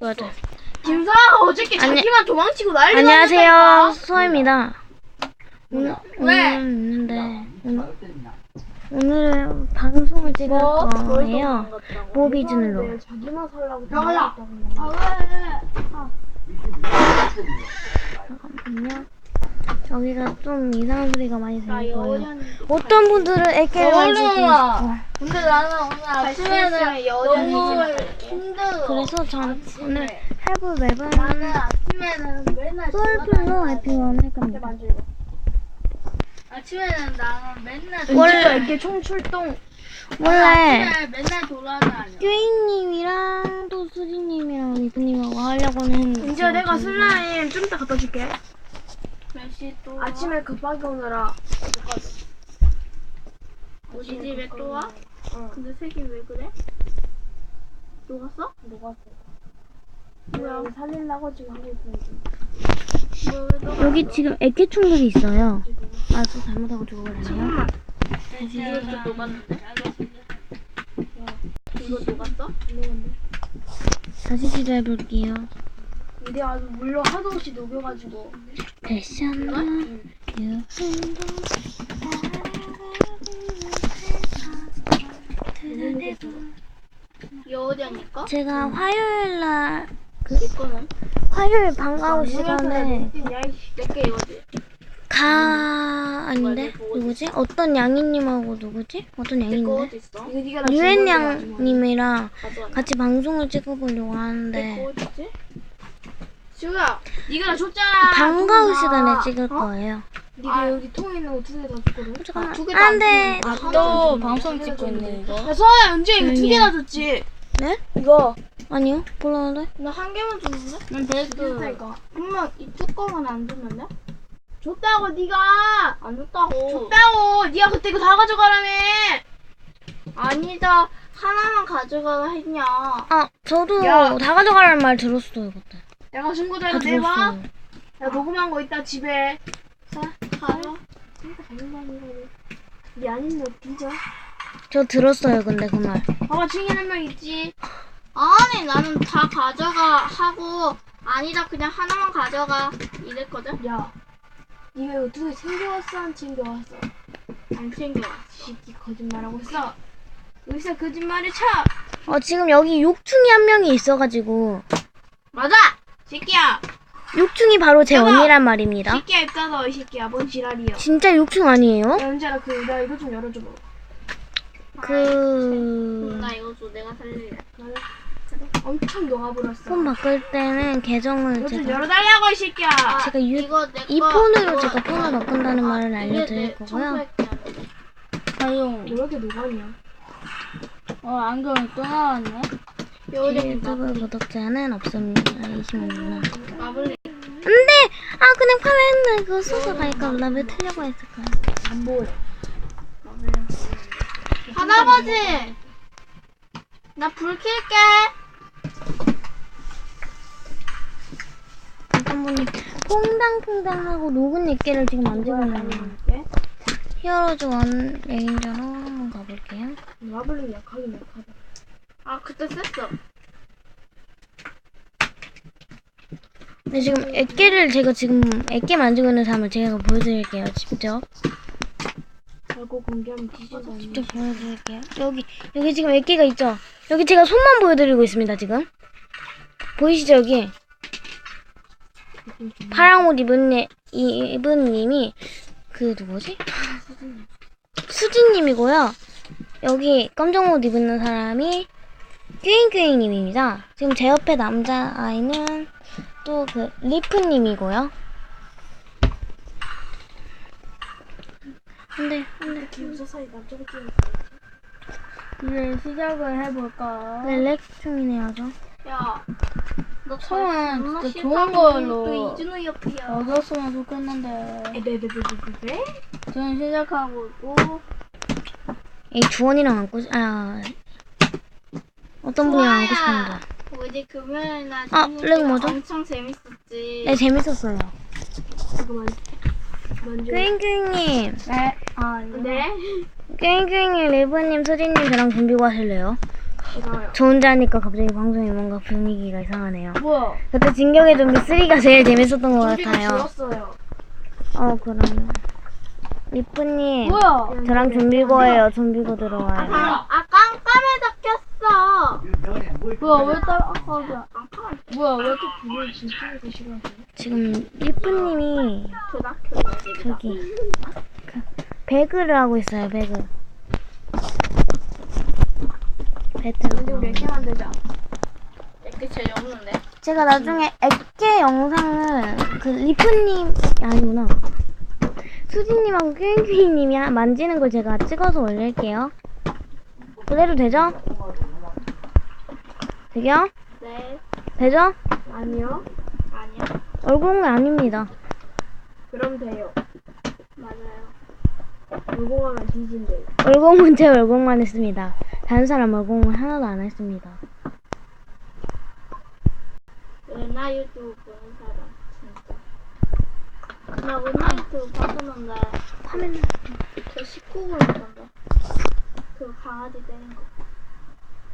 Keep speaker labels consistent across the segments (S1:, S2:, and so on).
S1: 맞아.
S2: 김사가 어저께
S1: 아니-
S2: 자기만 도망치고 난리
S1: 안녕하세요. 수아입니다. 오늘
S2: 왜?
S1: 오늘 있는데 오늘, 방송을 찍을
S2: 뭐?
S1: 거예요. 모비준으로.
S2: 자기만 살라고
S3: 병아야.
S2: 아
S1: 잠깐만요. 저기가 좀 이상한 소리가 많이 들릴 거예요.
S2: 여전
S1: 어떤 분들은 가지고
S2: 어울려라.
S1: 있고
S2: 근데 나는 오늘 아침에는 너무 힘들어.
S1: 그래서 전 오늘 해볼 맵은
S2: 나는 아침에는 맨날
S1: 솔플로 에피원 할 겁니다.
S2: 만들고. 아침에는 나는 맨날
S1: 원래-
S2: 이렇게 총출동.
S1: 원래
S2: 아침에 맨날 돌아다녀.
S1: 뀨잉님이랑 또 수지님이랑 리프님하고 하려고는 했는데
S2: 이제 내가 슬라임 좀 이따 갖다 줄게.
S3: 몇시 또
S2: 아침에 급하게 오느라.
S3: 우리 집에 또 와?
S2: 응.
S3: 근데 색이 왜 그래? 녹았어?
S2: 녹았어.
S3: 뭐야?
S2: 살릴라고 지금 하고.
S3: 뭐왜 녹아?
S1: 여기 지금 애깨충들이 있어요. 아, 또 잘못하고 죽어버렸네요.
S2: 잠깐만.
S3: 이것도 녹았는데? 이거 녹았어?
S1: 다시 시도해볼게요.
S2: 근데 아주 물로 하도 없이 녹여가지고.
S1: 패션도 유흥도
S3: 이거 어디니까?
S1: 제가 화요일 날
S3: 내 거는?
S1: 화요일 방과후 시간에
S3: 내게 이거지?
S1: 가 아닌데 누구지? 어떤 양이님하고 누구지? 어떤
S3: 내 거
S1: 양인데?
S3: 어디 있어?
S2: 이거 네가 나
S1: 유엔 양님이랑
S3: 가져와.
S1: 같이 방송을 찍어보려고
S3: 내거
S1: 하는데
S3: 어디 있지?
S2: 지우야, 네가 나 줬잖아.
S1: 방과후
S2: 돈
S1: 시간에
S2: 나.
S1: 찍을
S2: 어?
S1: 거예요.
S2: 네가 여기 통에 있는 거 두 개 다 줬거든.
S1: 잠깐만.
S2: 두 개도 안. 줬는데.
S3: 아, 또. 방송 찍고. 있네, 이거?
S2: 야, 서아야, 은재 이거 두 개나
S1: 해.
S2: 줬지.
S1: 네?
S2: 이거.
S1: 아니요. 몰랐는데.
S2: 나 한 개만 줬는데?
S3: 난 데스크
S2: 그러니까.
S3: 엄마 이 뚜껑은 안 줬는데?
S2: 줬다고 네가.
S3: 안 줬다고
S2: 줬다고. 네가 그때 이거 다 가져가라며.
S3: 아니다 하나만 가져가라 했냐
S1: 아 저도
S2: 야.
S1: 다 가져가라는 말 들었어요 그때.
S2: 내가 친구들
S1: 다
S2: 이거 내봐.
S1: 들었어요.
S2: 야 녹음한 거 있다 집에.
S3: 자 가져
S2: 네 아닌 너 뒤져.
S1: 저 들었어요 근데 그 말.
S2: 봐봐 증인 한명 있지.
S3: 아니 나는 다 가져가 하고 아니다 그냥 하나만 가져가 이랬거든
S2: 야, 네가 이거 두개 챙겨왔어 안 챙겨왔어?
S3: 안 챙겨
S2: 새끼 거짓말하고 있어. 여기서 거짓말을 쳐.
S1: 어 지금 여기 욕충이 한 명이 있어가지고
S2: 맞아. 새끼야.
S1: 욕충이 바로 제
S2: 여보.
S1: 언니란 말입니다.
S2: 새끼야 입다가 이 새끼야 뭔 지랄이야.
S1: 진짜 욕충 아니에요?
S2: 야 은재라 그 나 이거 좀 열어줘봐.
S1: 그...
S3: 나 이거 줘 내가 살릴래
S2: 엄청 녹아버렸어.
S1: 폰 바꿀 때는 계정을
S2: 이거 좀
S1: 제가
S2: 열어달라고 이 새끼야.
S1: 제가 유,
S3: 이거 내
S1: 이
S3: 거,
S1: 폰으로
S3: 이거-
S1: 제가 폰을 바꾼다는 말을 알려드릴
S3: 내
S1: 거고요.
S3: 청소할게. 아용
S2: 왜 이렇게 녹았냐?
S3: 어 안경이 또 나왔네 여기
S1: 유튜브 구독자는 없습니다. 26만.
S3: 마블링
S1: 안돼! 아 그냥 파면은 그거 써서 갈까? 나왜 틀려고 했을까?
S2: 안 보여.
S3: 할아버지 나불 켤게
S1: 잠깐만요. 퐁당퐁당하고 녹은 액기를 지금 만들고 있는데
S2: 예?
S1: 히어로즈 원 레인저로 한번 가볼게요.
S2: 마블링 약하긴 약하다.
S3: 아 그때 썼어
S1: 근데 지금 액기를 제가 지금 액기 만들고 있는 사람을 제가 보여드릴게요. 직접.
S2: 알고 공개하면 뒤진다.
S1: 직접 보여드릴게요. 여기 여기 지금 액기가 있죠? 여기 제가 손만 보여드리고 있습니다. 지금. 보이시죠 여기? 파랑 옷 입은 애- 이- 입은 님이 그 누구지? 수진 님이고요. 여기 검정 옷 입은 사람이 뀨잉뀨잉님입니다. 지금 제 옆에 남자 아이는 또 그 리프 님이고요. 안돼 안돼.
S2: 김서 사이 남자가 끼는
S3: 이제 시작을 해볼까
S1: 렐렉충이네요 저.
S3: 야너
S4: 처음엔 진짜 좋은 걸로
S3: 또 이준호 옆이야
S4: 얻었으면 좋겠는데
S2: 에베베베베베.
S4: 지금 시작하고 있고
S1: 이 주원이랑 안고 싶- 아 어떤 분이랑 안고 싶은데.
S3: 우리 금요일 날
S1: 아,
S3: 렉거
S1: 뭐죠?
S3: 엄청 재밌었지
S1: 네 재밌었어요.
S2: 잠깐만. 만져.
S1: 꽹꽹님,
S4: 네? 아
S3: 네?
S1: 꽹꽹님, 리브님, 수진님 저랑 준비고 하실래요?
S2: 싫어요.
S1: 저 혼자 하니까 갑자기 방송이 뭔가 분위기가 이상하네요.
S4: 뭐야?
S1: 그때 진격의 좀비 3가 제일 재밌었던 것 같아요.
S2: 죽었어요.
S1: 어, 그럼. 리프님.
S4: 뭐야?
S1: 저랑 좀비고예요. 좀비고 들어와요.
S3: 아, 아 깜깜해서 꼈어.
S4: 뭐야? 왜 따라? 아까 왜?
S3: 깜깜해.
S4: 뭐야? 왜 이렇게
S2: 이걸 진짜로 싫어요.
S1: 지금 리프님이
S3: 초
S1: 저기 그 배그를 하고 있어요. 배그. 배틀.
S2: 이렇게 만들자.
S3: 이렇게 재미없는데.
S1: 제가 나중에 액계 영상을 그 리프님 아니구나. 수진님하고 큐인큐인님이 만지는 걸 제가 찍어서 올릴게요. 그래도 되죠? 되죠?
S3: 네.
S1: 되죠?
S2: 아니요.
S3: 아니요.
S1: 얼굴은 아닙니다.
S2: 그럼
S3: 돼요.
S2: 무공하면 뒤진대.
S1: 얼굴은 제 얼굴만 했습니다. 다른 사람 얼굴은 하나도 안 했습니다.
S3: 은하 유튜브 보는 사람 진짜. 나 은하 유튜브 봤었는데
S1: 화면
S3: 저 19금 있던데. 그 강아지 때린 거.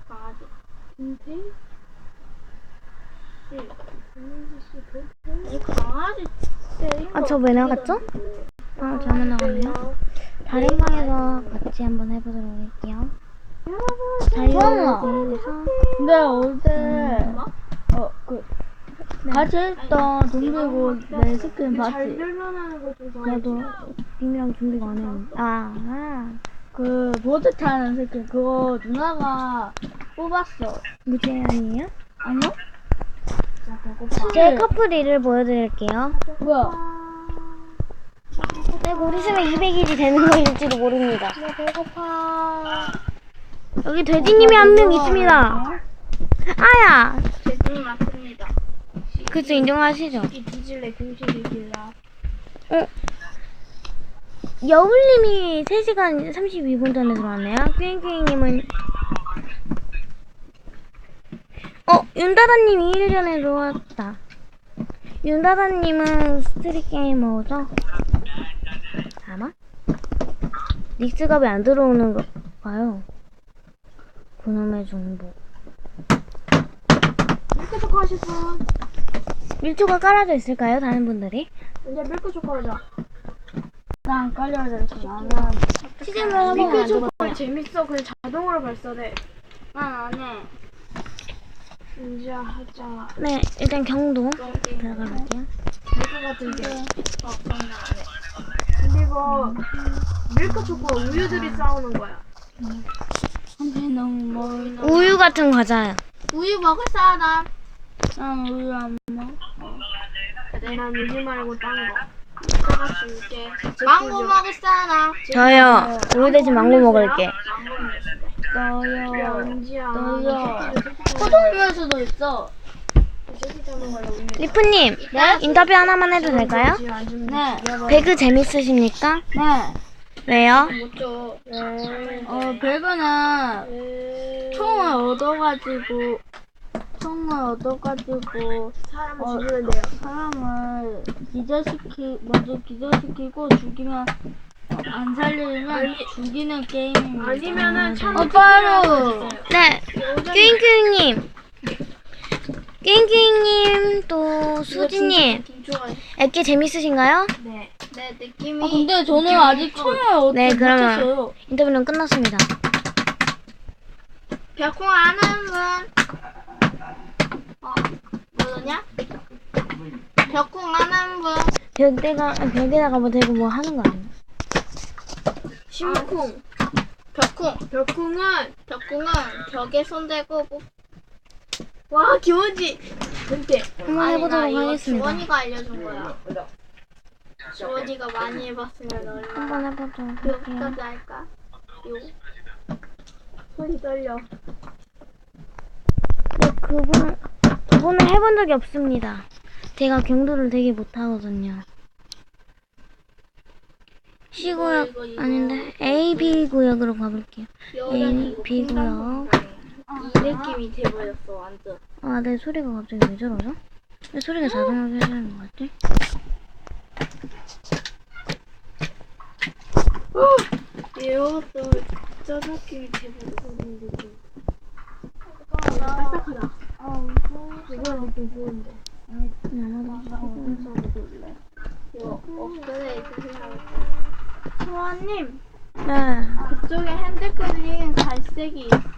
S3: 강아지. 응. 아니 강아지 때린 거.
S1: 아, 저 왜 나갔죠? 아, 잘못 나갔네요. 다른 방에서 같이 한번 해보도록 할게요. 달려서
S4: 근데 어제
S3: 뭐?
S4: 어그 같이 했던 좀비고 내 스크린
S2: 잘
S4: 봤지?
S2: 거좀
S1: 나도 빙이랑 준비가 안 해요. 아, 아.
S4: 그 보드 타는 스크린 그거 누나가 뽑았어.
S1: 무제한이에요?
S4: 아니요?
S1: 제 커플이를 보여드릴게요.
S4: 뭐야?
S1: 네, 곧 있으면 200일이 되는 거일지도 모릅니다.
S2: 나 배고파.
S1: 여기 돼지님이 한 명 있습니다. 아야!
S3: 제주님 맞습니다.
S1: 그쵸, 인정하시죠?
S2: 이 뒤질래 금실이 길라.
S1: 여울님이 3시간 32분 전에 들어왔네요. 꾸잉꾸잉님은 어, 윤다다님이 1일 전에 들어왔다. 윤다다님은 스트릿 게이머죠? 아마? 닉스가 왜 안 들어오는 걸까요? 그놈의 정보.
S2: 밀크 초코 하실 분.
S1: 밀초가 깔아져 있을까요? 다른 분들이?
S2: 이제 밀크 초코 하자.
S4: 난 깔려야 될거 나는
S1: 시즌을 한번
S2: 밀크
S1: 안
S2: 초코. 재밌어. 그냥 자동으로 발사돼.
S3: 난 안 해.
S2: 이제 하자.
S1: 네, 일단 경도
S3: 똥게임.
S1: 들어가 볼게요.
S2: 밀크 같은 게.
S3: 어, 그럼 난안 해.
S2: 이거 밀크 초코 우유들이 싸우는 거야.
S4: 근데 너무 멀.
S1: 우유 같은 과자요.
S3: 우유 먹을 사람.
S4: 난 우유 안 먹어.
S3: 그래.
S2: 난 우유 말고 딴 거.
S3: 줄게. 망고 먹을 사람.
S1: 저요. 우유 대신 망고 먹을게.
S3: 망고 먹을게.
S2: 야,
S4: 너요. 너요.
S2: 포도
S4: 포도음료일 수도 있어.
S1: 리프님, 인터뷰 하나만 해도 될까요?
S4: 네.
S1: 배그 재밌으십니까?
S4: 네.
S1: 왜요?
S4: 어 배그는 총을 얻어가지고 총을 얻어가지고
S2: 사람을
S4: 어,
S2: 죽이면 돼요.
S4: 사람을 기절시키 먼저 기절시키고 죽이면 어, 안 살리면
S2: 아니-
S4: 죽이는 게임입니다.
S2: 아니면은 참.
S4: 어 빠루.
S1: 네, 큐잉큐잉님. 큐잉큐잉님, 또 수지님. 액기 재밌으신가요?
S2: 네.
S3: 내 느낌이.
S4: 아 근데 저는 아직 얻지
S1: 네, 그러면-
S4: 못했어요.
S1: 인터뷰는 끝났습니다.
S3: 벽콩 아는 분. 어, 뭐냐? 벽콩 아는 분.
S1: 벽대가, 벽에다가 뭐 대고 뭐 하는 거 아니에요?
S2: 심쿵.
S3: 벽콩.
S2: 벽쿵은
S3: 벽콩은 벽에 손대고 뭐
S2: 와 기원지. 근데
S1: 한번 해보도록 하겠습니다.
S3: 주원이가 알려준 거야. 주원이가 많이 해봤으면 얼마나
S1: 한번 해보도록 할게요.
S3: 여기까지 할까? 요.
S2: 손이 떨려.
S1: 네, 그분은, 그분은 해본 적이 없습니다. 제가 경도를 되게 못하거든요. C구역,
S3: 이거, 이거.
S1: 아닌데, AB 구역으로 가볼게요. A, B 구역.
S3: 이 느낌이 돼버렸어 완전.
S1: 아, 내 소리가 갑자기 왜 저러죠? 왜 소리가 자동으로 해주는 것 같지?
S3: 이것도 저 느낌이 돼버렸어. 딱딱하다.
S2: 이거는 느낌 좋은데.
S3: 이거 업그레이드 해야겠다. 소아님,
S1: 네.
S3: 그쪽에 핸드크림 갈색이, 핸드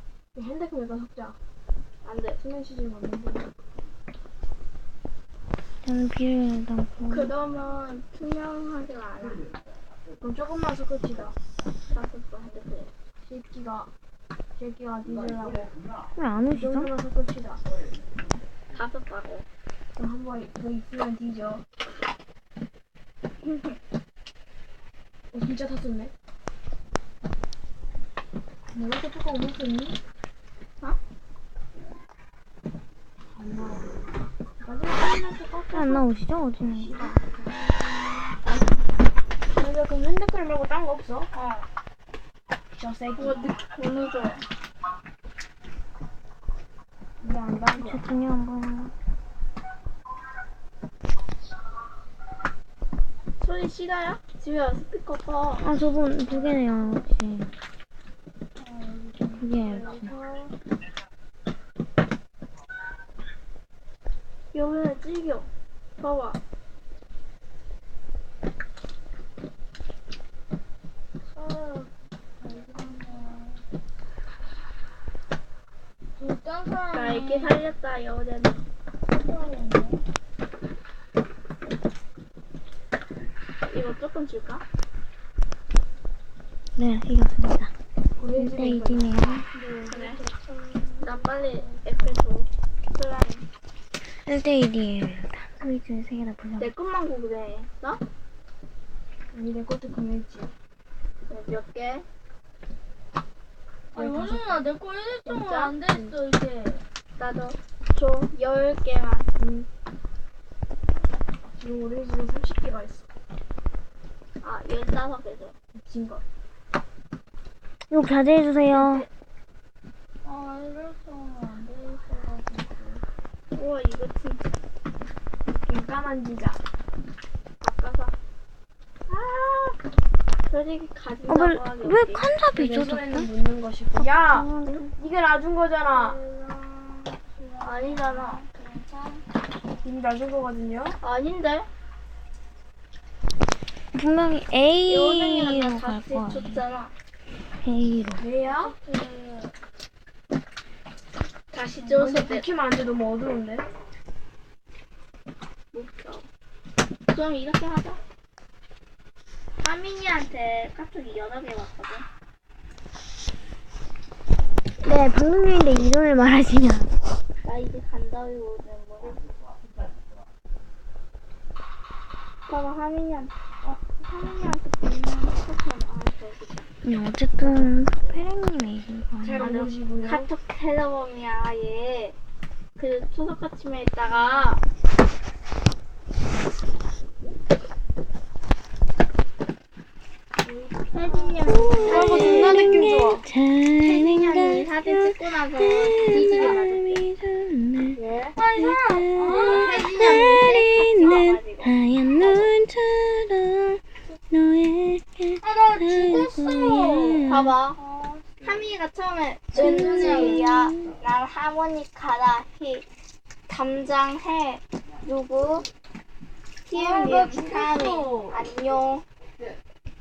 S2: 핸드폰에다 섞자.
S3: 안 돼.
S2: 수면 시즌 없는데.
S1: 저는 비를 담고.
S3: 그러면 투명하지가 않아.
S2: 그럼 조금만 섞읍시다.
S3: 다섯 번 핸드크림.
S2: 새끼가. 새끼가 뒤질라고. 왜안이
S1: 오시죠?
S2: 정도만 섞읍시다.
S3: 다섯 바고.
S2: 그럼 한번 더 있으면 뒤져. 어, 진짜 탔었네. 뭐 이렇게 뚜껑 못 썼니?
S3: 어?
S2: 안
S1: 나오시죠? 어디는?
S2: 근데 그럼 핸드크림 말고 딴 거 없어?
S3: 어.
S2: 저 새끼.
S3: 그거 좋아.
S2: 이거 안단 거.
S1: 제 돈이 안 보이는
S3: 소리 싫어요? 집에 와서 스피커 꺼.
S1: 아, 저분 부계네요, 역시. 부계예요, 역시.
S3: 여기 는 찔겨. 봐봐.
S4: 어떤 사람이
S3: 나 이렇게 살렸다, 여자는. 이거 조금 줄까?
S1: 네, 이겼습니다.
S2: 우리
S1: 1대
S2: 집에 있는
S1: 1이네요.
S3: 그래. 나 빨리 에페 줘. 슬라임.
S1: 1대 1이에요. 스위치 3개나 보자.
S3: 내 것만. 나?
S2: 아니 내 것도 구매했지.
S3: 몇 개?
S4: 아니 원준아 내거 1일 동안
S3: 진짜?
S4: 안 됐어 이제
S3: 나도 줘. 열 개만.
S2: 응. 지금 우리 집에 30개가 있어.
S3: 아, 열다섯 개 줘.
S2: 미친 거.
S1: 이거 자제해주세요.
S4: 아 1일 동안 안 됐어
S3: 우와, 이거 진짜
S2: 깜깜한 지자.
S3: 아까서. 아! 솔직히
S1: 어,
S3: 가진다고
S1: 왜,
S3: 하기
S1: 왜
S3: 없지.
S1: 컨셉이
S2: 내 손에는? 묻는 것이고. 야, 네가 놔준 거잖아.
S3: 아니잖아.
S2: 이미 놔준 거거든요.
S3: 아닌데?
S1: 분명히 A로 나갈
S3: 같이
S1: 거야.
S3: 줬잖아.
S1: A로.
S2: 왜야?
S3: 다시
S2: 근데
S3: 내
S2: 붙이면 안 돼. 너무 어두운데.
S3: 못 줘. 그럼 이렇게 하자. 하민이한테 카톡이 여러 개 왔거든.
S1: 네, 방금 중인데 이름을 말하시면.
S3: 나 이제 간다고 오는 뭐 봐봐 하민이한테 어 하민이한테 보내는 카톡은 안 해줘.
S1: 음, 어쨌든, 페랭님이신
S2: 잘
S1: 거예요.
S2: 오시고요.
S3: 카톡 텔레범이야 얘. 그 추석 아침에 있다가 혜진이
S2: 그런 거 존나 느낌 좋아.
S3: 혜진이 사진 찍고 나서 뒤지게 맞았대.
S2: 왜?
S3: 혜진이 형
S4: 아나 죽었어
S3: 봐봐. 하민이가 처음에 은준이야. 난 하모니카다. 히 담장해. 누구?
S4: 나
S3: 티엠님 하민.
S4: 죽었어
S3: 안녕.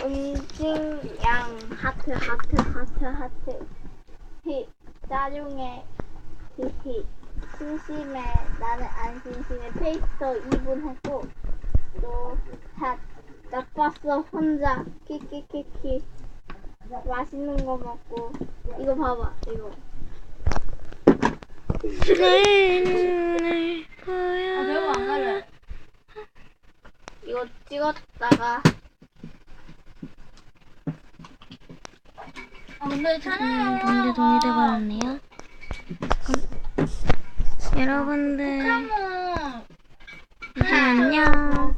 S3: 은진 양 하트 하트 하트 하트. 히 짜증해. 히히. 심심해. 나는 안 심심해. 페이스터 2분 했고 또다 나빴어 혼자. 키키키키. 맛있는 거 먹고 이거 봐봐 이거
S1: 내 눈을 보여.
S4: 아 배우 안 갈래
S3: 이거 찍었다가
S4: 아 근데 찬영이
S1: 음, 문제 동의돼 버렸네요. 여러분들
S4: 그러면
S1: 이제 안녕.